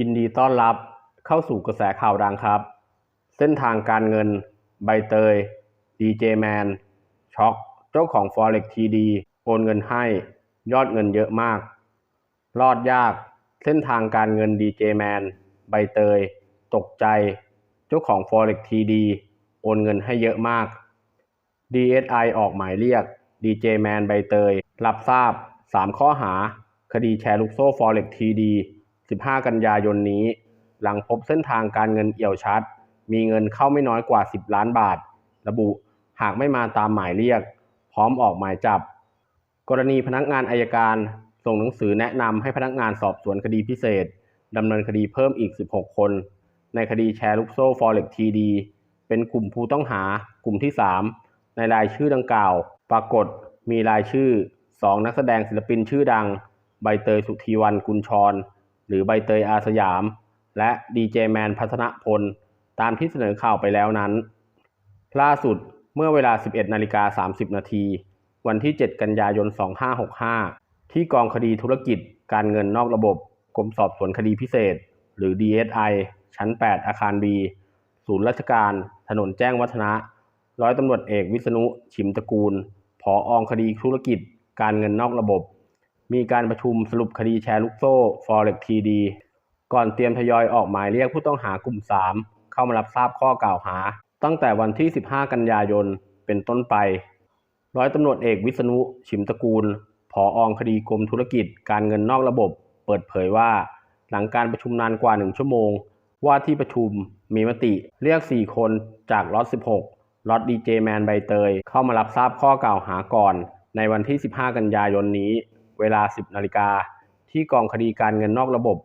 ยินดีต้อนรับเข้าสู่กระแสข่าวดังครับ เส้นทางการเงิน ใบเตย ดีเจแมน ช็อก เจ้าของ Forex TD โอนเงินให้ ยอดเงินเยอะมาก รอดยาก เส้นทางการเงินดีเจแมน ใบเตย ตกใจ เจ้าของ Forex TD โอนเงินให้เยอะมาก DSI ออกหมายเรียกดีเจแมน ใบเตย รับทราบ 3 ข้อหา คดีแชร์ลูกโซ่ Forex TD 15 กันยายนนี้ หลังพบเส้นทางการเงินเอี่ยวชัด มีเงินเข้าไม่น้อยกว่า 10 ล้านบาท ระบุหากไม่มาตามหมายเรียก พร้อมออกหมายจับ กรณีพนักงานอายการส่งหนังสือแนะนำให้พนักงานสอบสวนคดีพิเศษดำเนินคดีเพิ่มอีก 16 คน ในคดีแชร์ลูกโซ่ Forex TD เป็นกลุ่มผู้ต้องหากลุ่มที่ 3 ในรายชื่อดังกล่าว ปรากฏมีรายชื่อ 2 นักแสดงศิลปินชื่อดัง ใบเตยสุธีวันกุลชร หรือใบเตยอาสยาม และดีเจแมนพัฒนพล ตามที่เสนอข่าวไปแล้วนั้น ล่าสุดเมื่อเวลา 11นาฬิกา30 นาที วันที่ 7 กันยายน 2565 ที่กองคดีธุรกิจการเงินนอกระบบ กรมสอบสวนคดีพิเศษ หรือ DSI ชั้น 8 อาคาร B ศูนย์ราชการ ถนนแจ้งวัฒนะ ร้อยตำรวจเอกวิษณุ ชิมตระกูลผอองคดีธุรกิจ การเงินนอกระบบ มีการประชุมสรุปคดีแชร์ลูกโซ่ Forex TD ก่อนเตรียมทยอยออกหมายเรียกผู้ต้องหากลุ่ม 3 เข้ามารับทราบข้อกล่าวหา ตั้งแต่วันที่ 15 กันยายนเป็นต้นไป ร้อยตำรวจเอกวิษณุชิมตระกูลผอองคดีกรมธุรกิจการเงินนอกระบบ เปิดเผยว่า หลังการประชุมนานกว่า 1 ชั่วโมง ว่าที่ประชุมมีมติเรียก 4 คนจากล็อต 16ล็อตดีเจแมนใบเตย เข้ามารับทราบข้อกล่าวหาก่อน ในวันที่ 15 กันยายนนี้ เวลา 10นาฬิกาที่กองคดีการเงินนอกระบบ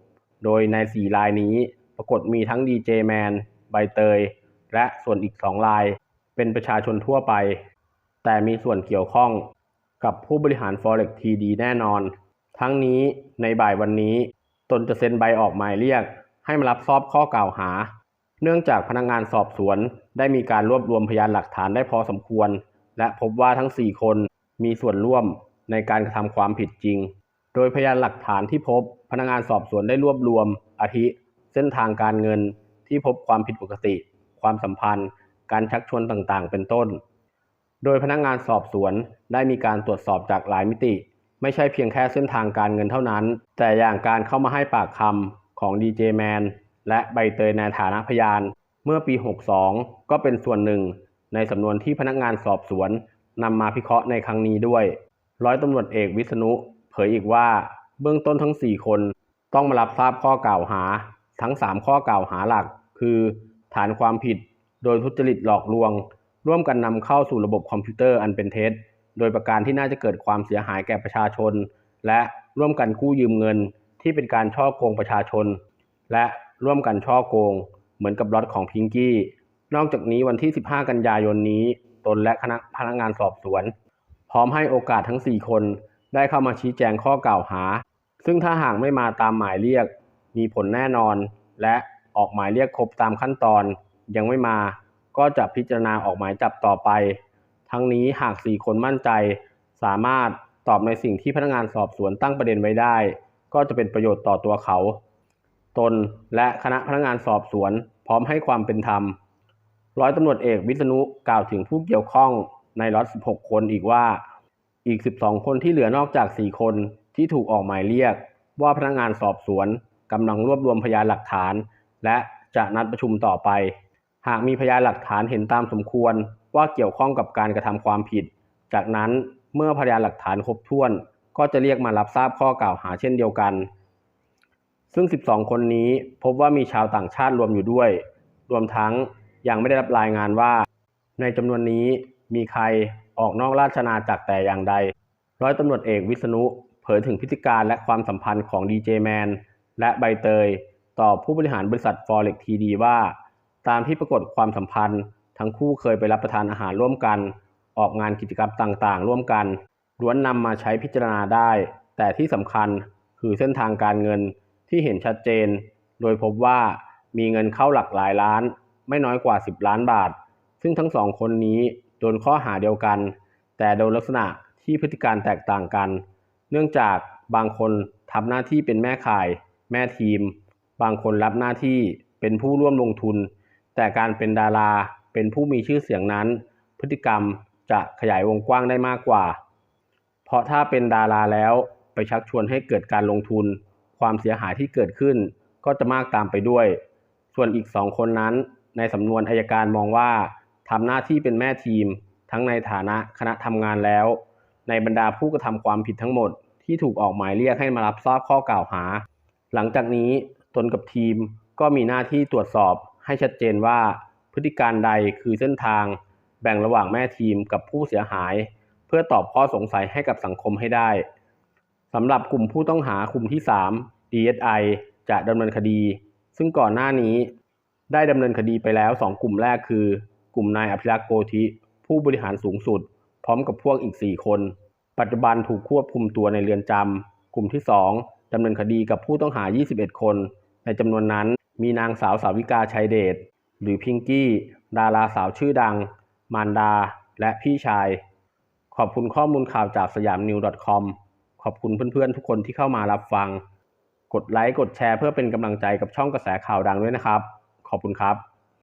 โดยใน 4 รายนี้ปรากฏมีทั้งดีเจแมนใบเตย และส่วนอีก 2 ราย เป็นประชาชนทั่วไป แต่มีส่วนเกี่ยวข้องกับผู้บริหาร Forex TD แน่นอน ทั้งนี้ในบ่ายวันนี้ ตนจะเซ็นใบออกหมายเรียก ให้มารับทราบข้อกล่าวหา เนื่องจากพนักงานสอบสวนได้มีการรวบรวมพยานหลักฐานได้พอสมควร และพบว่าทั้ง 4 คนมีส่วนร่วม ในการกระทำความผิดจริง โดยพยานหลักฐานที่พบ พนักงานสอบสวนได้รวบรวม อาทิ เส้นทางการเงินที่พบความผิดปกติ ความสัมพันธ์ การชักชวนต่างๆ เป็นต้น โดยพนักงานสอบสวนได้มีการตรวจสอบจากหลายมิติ ไม่ใช่เพียงแค่เส้นทางการเงินเท่านั้น แต่อย่างการเข้ามาให้ปากคำของดีเจแมนและใบเตยในฐานะพยาน เมื่อปี 62 ก็เป็นส่วนหนึ่งในสำนวนที่พนักงานสอบสวนนำมาพิเคราะห์ในครั้งนี้ด้วย ร้อยตำรวจเอกวิษณุเผยอีกว่า เบื้องต้นทั้ง 4 คนต้องมารับทราบข้อกล่าวหา ทั้ง 3 ข้อกล่าวหาหลัก คือ ฐานความผิด โดยทุจริตหลอกลวง ร่วมกันนำเข้าสู่ระบบคอมพิวเตอร์อันเป็นเท็จ โดยประการที่น่าจะเกิดความเสียหายแก่ประชาชน และร่วมกันกู้ยืมเงินที่เป็นการช่อโกงประชาชน และร่วมกันช่อโกง เหมือนกับล็อตของพิงกี้ นอกจากนี้วันที่ 15 กันยายนนี้ ตนและคณะพนักงานสอบสวน พร้อมให้โอกาสทั้ง 4 คนได้เข้ามาชี้แจงข้อกล่าวหา ซึ่งถ้าหากไม่มาตามหมายเรียก มีผลแน่นอน และออกหมายเรียกครบตามขั้นตอน ยังไม่มาก็จะพิจารณาออกหมายจับต่อไป ทั้งนี้หาก 4 คนมั่นใจ สามารถตอบในสิ่งที่พนักงานสอบสวนตั้งประเด็นไว้ได้ ก็จะเป็นประโยชน์ต่อตัวเขา ตนและคณะพนักงานสอบสวน พร้อมให้ความเป็นธรรม ร้อยตำรวจเอกวิษณุกล่าวถึงผู้เกี่ยวข้อง ในล็อต 16 คนอีกว่า อีก 12 คนที่เหลือนอกจาก 4 คนที่ถูกออกหมายเรียก ว่าพนักงานสอบสวนกำลังรวบรวมพยานหลักฐาน และจะนัดประชุมต่อไป หากมีพยานหลักฐานเห็นตามสมควรว่าเกี่ยวข้องกับการกระทำความผิด จากนั้นเมื่อพยานหลักฐานครบถ้วน ก็จะเรียกมารับทราบข้อกล่าวหาเช่นเดียวกัน ซึ่ง 12 คนนี้พบว่ามีชาวต่างชาติรวมอยู่ด้วย รวมทั้งยังไม่ได้รับรายงานว่า ในจำนวนนี้ มีใครออกนอกราชอาจักรแต่อย่างใด ร้อยตำรวจเอกวิษณุเผยถึงพฤติการและความสัมพันธ์ของดีเจแมนและใบเตย ต่อผู้บริหารบริษัท Forex TD ว่า ตามที่ปรากฏความสัมพันธ์ ทั้งคู่เคยไปรับประทานอาหารร่วมกัน ออกงานกิจกรรมต่างๆ ร่วมกันล้วนนำมาใช้พิจารณาได้ แต่ที่สำคัญคือเส้นทางการเงินที่เห็นชัดเจน โดยพบว่ามีเงินเข้าหลักหลายล้าน ไม่น้อยกว่า 10 ล้านบาท ซึ่งทั้งสองคนนี้ โดนข้อหาเดียวกัน แต่โดยลักษณะที่พฤติการแตกต่างกัน เนื่องจากบางคนทำหน้าที่เป็นแม่ข่าย แม่ทีม บางคนรับหน้าที่เป็นผู้ร่วมลงทุน แต่การเป็นดาราเป็นผู้มีชื่อเสียงนั้น พฤติกรรมจะขยายวงกว้างได้มากกว่า เพราะถ้าเป็นดาราแล้วไปชักชวนให้เกิดการลงทุน ความเสียหายที่เกิดขึ้นก็จะมากตามไปด้วย ส่วนอีกสองคนนั้น ในสำนวนอายการมองว่า ทำหน้าที่เป็นแม่ทีม ทั้งในฐานะคณะทำงานแล้ว ในบรรดาผู้กระทำความผิดทั้งหมด ที่ถูกออกหมายเรียกให้มารับทราบข้อกล่าวหา หลังจากนี้ตนกับทีมก็มีหน้าที่ตรวจสอบให้ชัดเจนว่าพฤติการใดคือเส้นทาง แบ่งระหว่างแม่ทีมกับผู้เสียหาย เพื่อตอบข้อสงสัยให้กับสังคมให้ได้สำหรับกลุ่มผู้ต้องหากลุ่มที่ 3 DSI จะดำเนินคดี ซึ่งก่อนหน้านี้ได้ดำเนินคดีไปแล้ว 2 กลุ่มแรกคือ กลุ่มนายอภิรักษ์โกธิ ผู้บริหารสูงสุด พร้อมกับพวกอีก 4 คน ปัจจุบันถูกควบคุมตัวในเรือนจำ กลุ่มที่ 2ดำเนินคดีกับผู้ต้องหา 21 คน ในจำนวนนั้นมีนางสาวสาวิกาชัยเดช หรือพิงกี้ ดาราสาวชื่อดัง มารดา และพี่ชาย ขอบคุณข้อมูลข่าวจากสยามนิว .com ขอบคุณเพื่อนๆ ทุกคนที่เข้ามารับฟัง กดไลค์ กดแชร์เพื่อเป็นกำลังใจกับช่องกระแสข่าวดังด้วยนะครับ ขอบคุณครับ